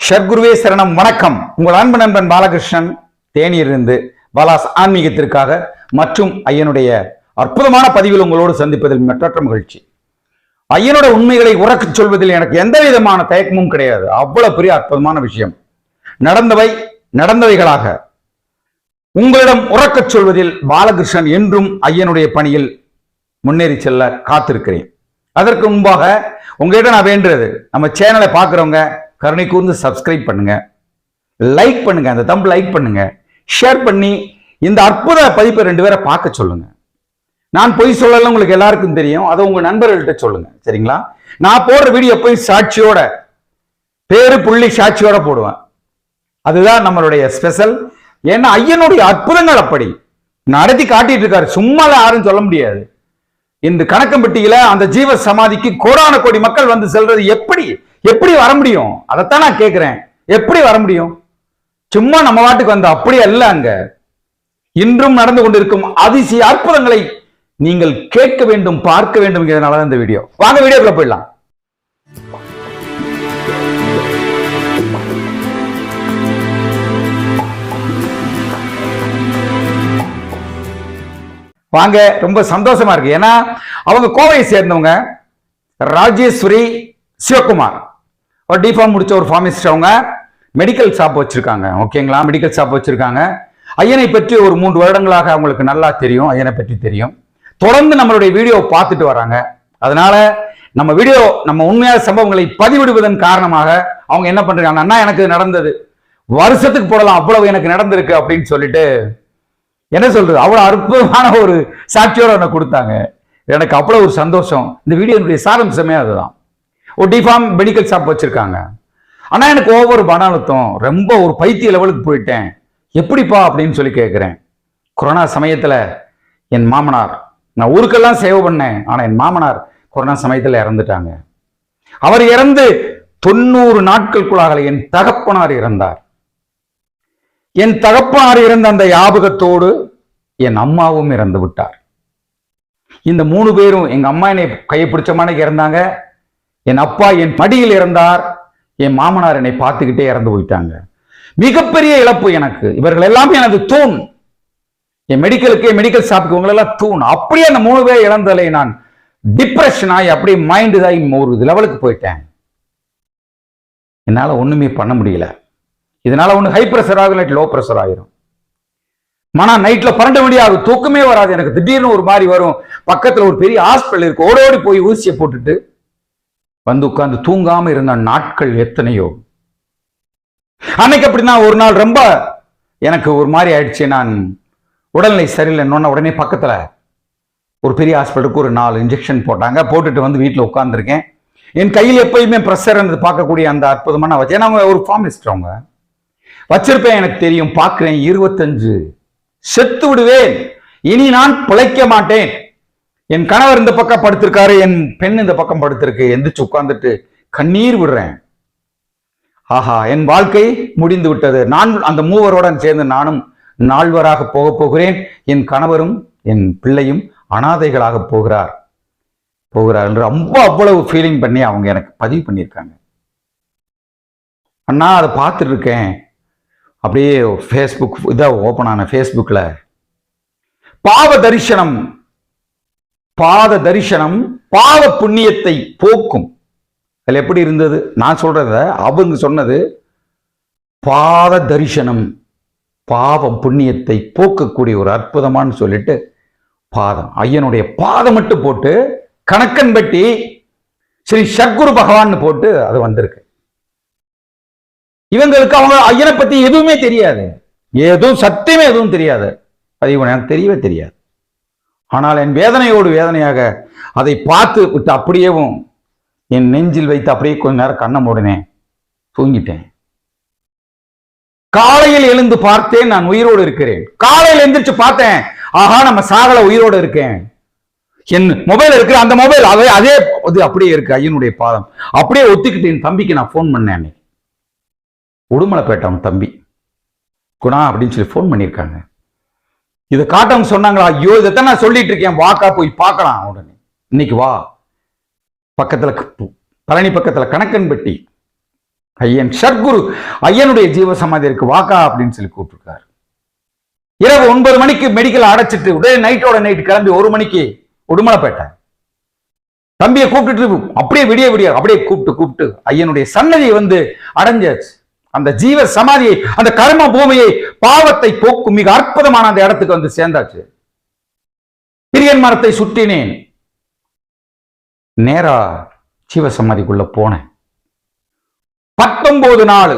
ஷர்குருவே சரணம் வணக்கம். உங்கள் அன்பு நண்பன் பாலகிருஷ்ணன் தேனியிலிருந்து பாலாஸ் ஆன்மீகத்திற்காக மற்றும் ஐயனுடைய அற்புதமான பதிவில் உங்களோடு சந்திப்பதில் மற்றற்ற மகிழ்ச்சி. ஐயனோட உண்மைகளை உறக்கச் சொல்வதில் எனக்கு எந்த விதமான தயக்கமும் கிடையாது. அவ்வளவு பெரிய அற்புதமான விஷயம். நடந்தவை நடந்தவைகளாக உங்களிடம் உறக்கச் சொல்வதில் பாலகிருஷ்ணன் என்றும் ஐயனுடைய பணியில் முன்னேறி செல்ல காத்திருக்கிறேன். அதற்கு முன்பாக உங்ககிட்ட நான் வேண்டுறது நம்ம சேனலை பார்க்குறவங்க கருணை கூர்ந்து சப்ஸ்கிரைப் பண்ணுங்க. லைக் பண்ணுங்க. அந்த தம்பு லைக் பண்ணுங்க. ஷேர் பண்ணி இந்த அற்புத பதிப்பை ரெண்டு பேரை பார்க்க சொல்லுங்க. நான் பொய் சொல்லல உங்களுக்கு எல்லாருக்கும் தெரியும். அதை உங்க நண்பர்கள்ட்ட சொல்லுங்க. சரிங்களா? நான் போடுற வீடியோ போய் சாட்சியோட பேரு புள்ளி சாட்சியோட போடுவேன். அதுதான் நம்மளுடைய ஸ்பெஷல் ஏன்னா ஐயனுடைய அற்புதங்கள் அப்படி. நடத்தி காட்டிட்டு இருக்காரு. சும்மா யாரும் சொல்ல முடியாது. இந்த கணக்கம்பட்டியில அந்த ஜீவ சமாதிக்கு கோடான கோடி மக்கள் வந்து செல்றது எப்படி? எப்படி வர முடியும்? அதைத்தான் நான் கேட்கிறேன் எப்படி வர முடியும்? சும்மா நம்ம வாட்டுக்கு வந்த அப்படி அல்ல அங்க. இன்றும் நடந்து கொண்டிருக்கும் அதிசய அற்புதங்களை நீங்கள் கேட்க வேண்டும் பார்க்க வேண்டும் என்கிறதுனால இந்த வீடியோ. வாங்க வீடியோக்குள்ள போயிடலாம். வாங்க ரொம்ப சந்தோஷமா இருக்கு. ஏன்னா அவங்க கோவையை சேர்ந்தவங்க ராஜேஸ்வரி சிவகுமார். ஒரு டிஃபார்ம் முடிச்ச ஒரு ஃபார்மிஸ்ட் அவங்க மெடிக்கல் ஷாப் வச்சிருக்காங்க. ஓகேங்களா மெடிக்கல் ஷாப் வச்சிருக்காங்க. ஐயனை பற்றி ஒரு மூன்று வருடங்களாக அவங்களுக்கு நல்லா தெரியும். ஐயனை பற்றி தெரியும். தொடர்ந்து நம்மளுடைய வீடியோ பார்த்துட்டு வராங்க. அதனால நம்ம வீடியோ நம்ம உண்மையான சம்பவங்களை பதிவிடுவதன் காரணமாக அவங்க என்ன பண்றாங்க? அண்ணா எனக்கு நடந்தது. வருஷத்துக்கு போடலாம். அவ்வளவு எனக்கு நடந்திருக்கு அப்படின்னு சொல்லிட்டு என்ன சொல்றது? அவ்வளோ அற்புதமான ஒரு சாட்சியோட எனக்கு கொடுத்தாங்க. எனக்கு அவ்வளோ ஒரு சந்தோஷம். இந்த வீடியோனுடைய சாரம்சமே அதுதான். ஒரு டிஃபார்ம் மெடிக்கல் ஷாப் வச்சிருக்காங்க. ஆனால் எனக்கு ஒவ்வொரு மன அழுத்தம். ரொம்ப ஒரு பைத்திய லெவலுக்கு போயிட்டேன். எப்படிப்பா அப்படின்னு சொல்லி கேட்குறேன் கொரோனா சமயத்தில் என் மாமனார் நான் ஊருக்கெல்லாம் சேவை பண்ணேன். ஆனால் என் மாமனார் கொரோனா சமயத்தில் இறந்துட்டாங்க. அவர் இறந்து தொண்ணூறு நாட்களுக்குள்ளாக என் தகப்பனார் இறந்தார். என் தகப்பனார் இறந்த அந்த ஞாபகத்தோடு என் அம்மாவும் இறந்து விட்டார். இந்த மூணு பேரும் எங்க அம்மா என்னை கையை பிடிச்ச இறந்தாங்க. என் அப்பா என் படியில் இறந்தார். என் மாமனார் என்னை பார்த்துக்கிட்டே இறந்து போயிட்டாங்க. மிகப்பெரிய இழப்பு எனக்கு. இவர்கள் எல்லாமே எனது தூண். என் மெடிக்கலுக்கு மெடிக்கல் ஷாப்புக்கு இவங்களெல்லாம் தூண். அப்படியே அந்த மூணு பேர் இழந்தலை நான் டிப்ரெஷன் ஆகி அப்படியே மைண்டு தான் ஒரு லெவலுக்கு போயிட்டேன். என்னால் ஒன்றுமே பண்ண முடியல. இதனால ஒன்று ஹை ப்ரெஷர் ஆகும் இல்லாட்டி லோ ப்ரெஷர் ஆயிரும். மனா நைட்ல பன்னெண்டு மணி ஆகும் தூக்கமே வராது. எனக்கு திடீர்னு ஒரு மாதிரி வரும். பக்கத்துல ஒரு பெரிய ஹாஸ்பிட்டல் இருக்கு. ஓடோடி போய் ஊசியை போட்டுட்டு வந்து உட்கார்ந்து தூங்காம இருந்த நாட்கள் எத்தனையோ. அன்னைக்கு அப்படின்னா ஒரு நாள் ரொம்ப எனக்கு ஒரு மாதிரி ஆயிடுச்சு. நான் உடல்நிலை சரியில்லைன்னு உடனே பக்கத்துல ஒரு பெரிய ஹாஸ்பிட்டலுக்கு ஒரு நாலு இன்ஜெக்ஷன் போட்டாங்க. போட்டுட்டு வந்து வீட்டில் உட்காந்துருக்கேன் என் கையில் எப்பயுமே ப்ரெஷர் பார்க்கக்கூடிய அந்த அற்புதமான வச்சு ஏன்னா அவங்க ஒரு ஃபார்மிஸ்ட் அவங்க. வச்சிருப்பேன் எனக்கு தெரியும். பார்க்கிறேன் இருபத்தஞ்சு. செத்து விடுவேன். இனி நான் பிழைக்க மாட்டேன். என் கணவர் இந்த பக்கம் படுத்திருக்காரு என் பெண் இந்த பக்கம் படுத்திருக்கு. எந்திரிச்சு உட்கார்ந்துட்டு கண்ணீர் விடுறேன். ஆஹா என் வாழ்க்கை முடிந்து விட்டது. நான் அந்த மூவருடன் சேர்ந்து நானும் நால்வராக போக போகிறேன். என் கணவரும் என் பிள்ளையும் அனாதைகளாக போகிறார். போகிறார் என்று ரொம்ப அவ்வளவு ஃபீலிங் பண்ணி அவங்க எனக்கு பதிவு பண்ணியிருக்காங்க. அண்ணா அதை பார்த்துட்டு இருக்கேன். அப்படியே ஃபேஸ்புக் இதாக ஓப்பன் ஆன ஃபேஸ்புக்கில் பாவ தரிசனம் பாத தரிசனம் பாவ புண்ணியத்தை போக்கும். அதில் எப்படி இருந்தது? நான் சொல்கிறத அவங்க சொன்னது பாத தரிசனம் பாவம் புண்ணியத்தை போக்கக்கூடிய ஒரு அற்புதமான்னு சொல்லிட்டு பாதம். ஐயனுடைய பாதம் மட்டும் போட்டு கணக்கன்பட்டி ஸ்ரீ சத்குரு பகவான் போட்டு அது வந்திருக்கு. இவங்களுக்கு அவங்க ஐயனை பத்தி எதுவுமே தெரியாது. எதுவும் சத்தியமே எதுவும் தெரியாது. அது இவன் எனக்கு தெரியவே தெரியாது. ஆனால் என் வேதனையோடு வேதனையாக அதை பார்த்து விட்டு அப்படியேவும் என் நெஞ்சில் வைத்து அப்படியே கொஞ்ச நேரம் கண்ணை மூடினேன். தூங்கிட்டேன். காலையில் எழுந்து பார்த்தேன் நான் உயிரோடு இருக்கிறேன். காலையில் எந்திரிச்சு பார்த்தேன் ஆஹா நம்ம சாகல உயிரோடு இருக்கேன். என் மொபைல் இருக்கிற அந்த மொபைல் அதே அதே அது அப்படியே இருக்கு ஐயனுடைய பாதம். அப்படியே ஒத்துக்கிட்டு என் தம்பிக்கு நான் ஃபோன் பண்ணேன் உடுமலைப்பேட்டை அவன் தம்பி. குணா அப்படின்னு சொல்லி ஃபோன் பண்ணியிருக்காங்க. இதை காட்டவங்க சொன்னாங்களா? ஐயோ இதைத்தான் நான் சொல்லிட்டு இருக்கேன். வாக்கா போய் பார்க்கலாம் உடனே. இன்னைக்கு வா. பக்கத்தில் க- பழனி பக்கத்தில் கணக்கன்பட்டி. ஐயன் ஷர்குரு ஐயனுடைய ஜீவ சமாதி இருக்கு. வாக்கா அப்படின்னு சொல்லி கூப்பிட்டுருக்காரு. இரவு ஒன்பது மணிக்கு மெடிக்கல் அடைச்சிட்டு உடனே நைட்டோட நைட் கிளம்பி ஒரு மணிக்கு உடுமலைப்பேட்டை. தம்பியை கூப்பிட்டுட்டு அப்படியே விடிய விடிய அப்படியே கூப்பிட்டு கூப்பிட்டு ஐயனுடைய சன்னதியை வந்து அடைஞ்சாச்சு. அந்த ஜீவ சமாதியை அந்த கர்ம பூமியை பாவத்தை போக்கும் மிக அற்புதமான அந்த இடத்துக்கு வந்து சேர்ந்தாச்சு. பிரியன் மரத்தை சுற்றினேன். நேரா ஜீவ சமாதிக்குள்ள போனேன். பத்தொன்பது நாலு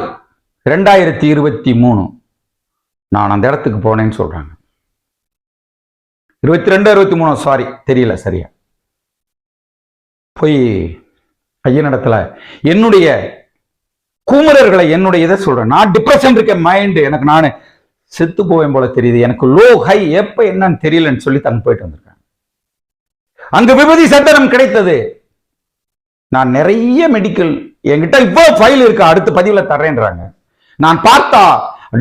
ரெண்டாயிரத்தி இருபத்தி மூணு. நான் அந்த இடத்துக்கு போனேன்னு சொல்றாங்க. இருபத்தி ரெண்டு இருபத்தி மூணு சாரி தெரியல சரியா. போய் ஐயனிடத்துல என்னுடைய கூமரர்களை என்னுடைய இதை சொல்றேன். நான் டிப்ரெஷன் இருக்க மைண்டு எனக்கு நான் செத்து போவேன் போல தெரியுது. எனக்கு லோ ஹை எப்ப என்னன்னு தெரியலன்னு சொல்லி தங்க போயிட்டு வந்திருக்கேன் அங்கு விபதி சந்தனம் கிடைத்தது. நான் நிறைய மெடிக்கல் என்கிட்ட இப்போ ஃபைல் இருக்கு அடுத்த பதிவுல தர்றேன்றாங்க. நான் பார்த்தா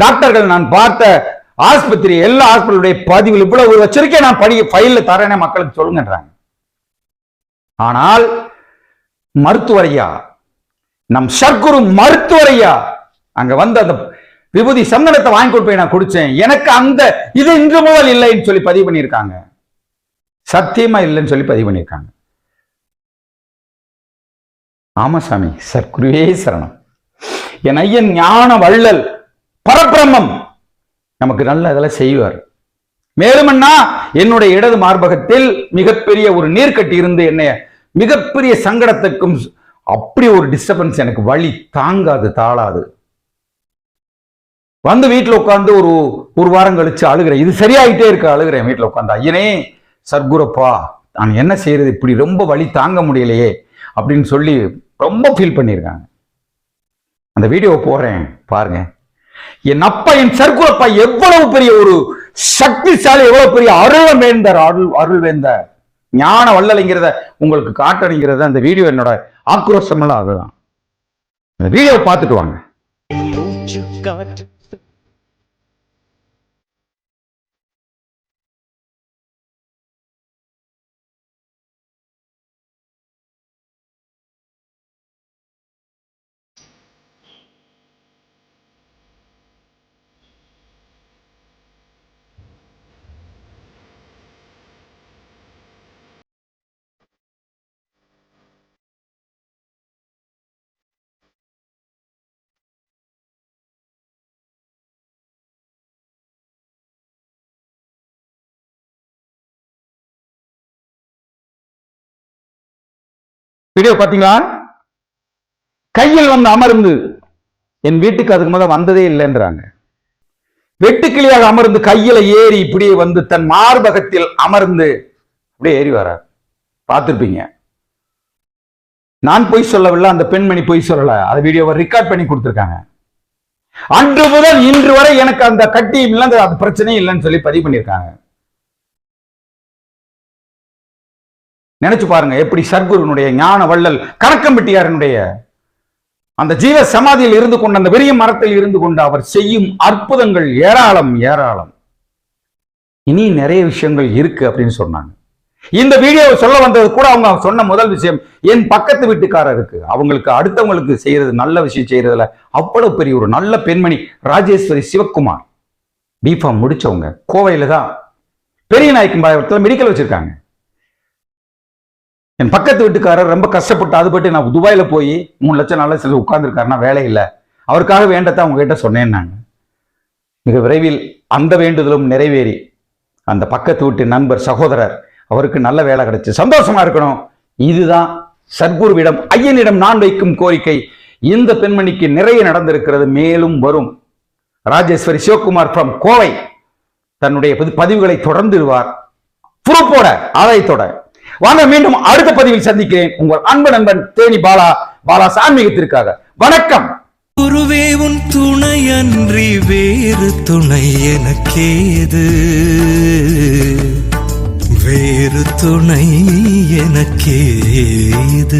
டாக்டர்கள் நான் பார்த்த ஆஸ்பத்திரி எல்லா ஹாஸ்பிட்டலுடைய பதிவில் இவ்வளவு வச்சிருக்கேன் நான் படி ஃபைல்ல தரேனே மக்களுக்கு சொல்லுங்கன்றாங்க. ஆனால் மருத்துவரையா நம் சர்க்குரு மருத்துவரையா? அங்க வந்து அந்த விபூதி சந்தனத்தை வாங்கி கொடுப்பேன் நான் குடிச்சேன். எனக்கு அந்த இது இன்று முதல் இல்லைன்னு சொல்லி பதிவு பண்ணியிருக்காங்க. சத்தியமா இல்லைன்னு சொல்லி பதிவு பண்ணியிருக்காங்க. ஆமா சாமி சர்க்குருவே சரணம். என் ஐயன் ஞான வள்ளல் பரபிரம்மம் நமக்கு நல்ல இதெல்லாம் செய்வார். மேலுமன்னா என்னுடைய இடது மார்பகத்தில் மிகப்பெரிய ஒரு நீர்க்கட்டி இருந்து என்னை மிகப்பெரிய சங்கடத்துக்கும் அப்படி ஒரு டிஸ்டர்பன்ஸ் எனக்கு வழி தாங்காது தாளாது வந்து வீட்டில் உட்காந்து ஒரு ஒரு வாரம் கழிச்சு அழுகிறேன். இது சரியாயிட்டே இருக்கு அழுகிறேன் வீட்டில் உட்காந்து ஐயனே சர்க்குரப்பா நான் என்ன செய்யறது? இப்படி ரொம்ப வழி தாங்க முடியலையே அப்படின்னு சொல்லி ரொம்ப ஃபீல் பண்ணியிருக்காங்க. அந்த வீடியோ போடுறேன் பாருங்க. என் அப்பா என் சர்க்குரப்பா எவ்வளவு பெரிய ஒரு சக்திசாலி எவ்வளவு பெரிய அருள்வேந்தர் அருள் அருள் வேந்தர் ஞான வல்லலைங்கிறத உங்களுக்கு காட்டணுங்கிறத அந்த வீடியோ என்னோட ஆக்ரோஷம் எல்லாம் அதுதான் வீடியோ பார்த்துட்டு வாங்க. வீடியோ பார்த்தீங்களா? கையில் வந்து அமர்ந்து என் வீட்டுக்கு அதுக்கு முதல் வந்ததே இல்லைன்றாங்க. வெட்டுக்கிளியாக அமர்ந்து கையில ஏறி இப்படியே வந்து தன் மார்பகத்தில் அமர்ந்து அப்படியே ஏறி வரார். பார்த்துருப்பீங்க. நான் பொய் சொல்லவில்லை அந்த பெண்மணி பொய் சொல்லல. அந்த வீடியோவை ரெக்கார்ட் பண்ணி கொடுத்துருக்காங்க. அன்று முதல் இன்று வரை எனக்கு அந்த கட்டியும் இல்லை அந்த பிரச்சனையும் இல்லைன்னு சொல்லி பதிவு பண்ணியிருக்காங்க. நினைச்சு பாருங்க எப்படி சர்க்குருனுடைய ஞான வள்ளல் கணக்கம்பட்டியாரனுடைய அந்த ஜீவ சமாதியில் இருந்து கொண்டு அந்த பெரிய மரத்தில் இருந்து கொண்டு அவர் செய்யும் அற்புதங்கள் ஏராளம் ஏராளம். இனி நிறைய விஷயங்கள் இருக்கு அப்படின்னு சொன்னாங்க. இந்த வீடியோவை சொல்ல வந்தது கூட அவங்க சொன்ன முதல் விஷயம் என் பக்கத்து வீட்டுக்காரருக்கு அவங்களுக்கு அடுத்தவங்களுக்கு செய்யறது நல்ல விஷயம் செய்யறதுல அவ்வளவு பெரிய ஒரு நல்ல பெண்மணி ராஜேஸ்வரி சிவக்குமார். பிஃபார்ம் முடிச்சவங்க. கோவையில தான் பெரிய நாயக்கம்பாளையத்தில் மெடிக்கல் வச்சிருக்காங்க. என் பக்கத்து வீட்டுக்காரர் ரொம்ப கஷ்டப்பட்டு அதுபட்டு நான் துபாயில போய் மூணு லட்சம் நாலு லட்சம் உட்கார்ந்துருக்காருன்னா வேலை இல்லை. அவருக்காக வேண்டத்தை உங்ககிட்ட சொன்னேன்னாங்க. மிக விரைவில் அந்த வேண்டுதலும் நிறைவேறி அந்த பக்கத்து வீட்டு நண்பர் சகோதரர் அவருக்கு நல்ல வேலை கிடைச்சு. சந்தோஷமா இருக்கணும். இதுதான் சத்குருவிடம் ஐயனிடம் நான் வைக்கும் கோரிக்கை. இந்த பெண்மணிக்கு நிறைய நடந்திருக்கிறது மேலும் வரும். ராஜேஸ்வரி சிவகுமார் ஃப்ரம் கோவை தன்னுடைய பதி- பதிவுகளை தொடர்ந்துடுவார். புறப்போட ஆதாயத்தோட வாங்க மீண்டும் அடுத்த பதிவில் சந்திக்கிறேன். உங்கள் அன்பு நண்பன் தேனி பாலா பாலா சான்மீகத்திற்காக. வணக்கம். குருவே உன் துணையன்றி வேறு துணை எனக்கேது? வேறு துணை எனக்கேது?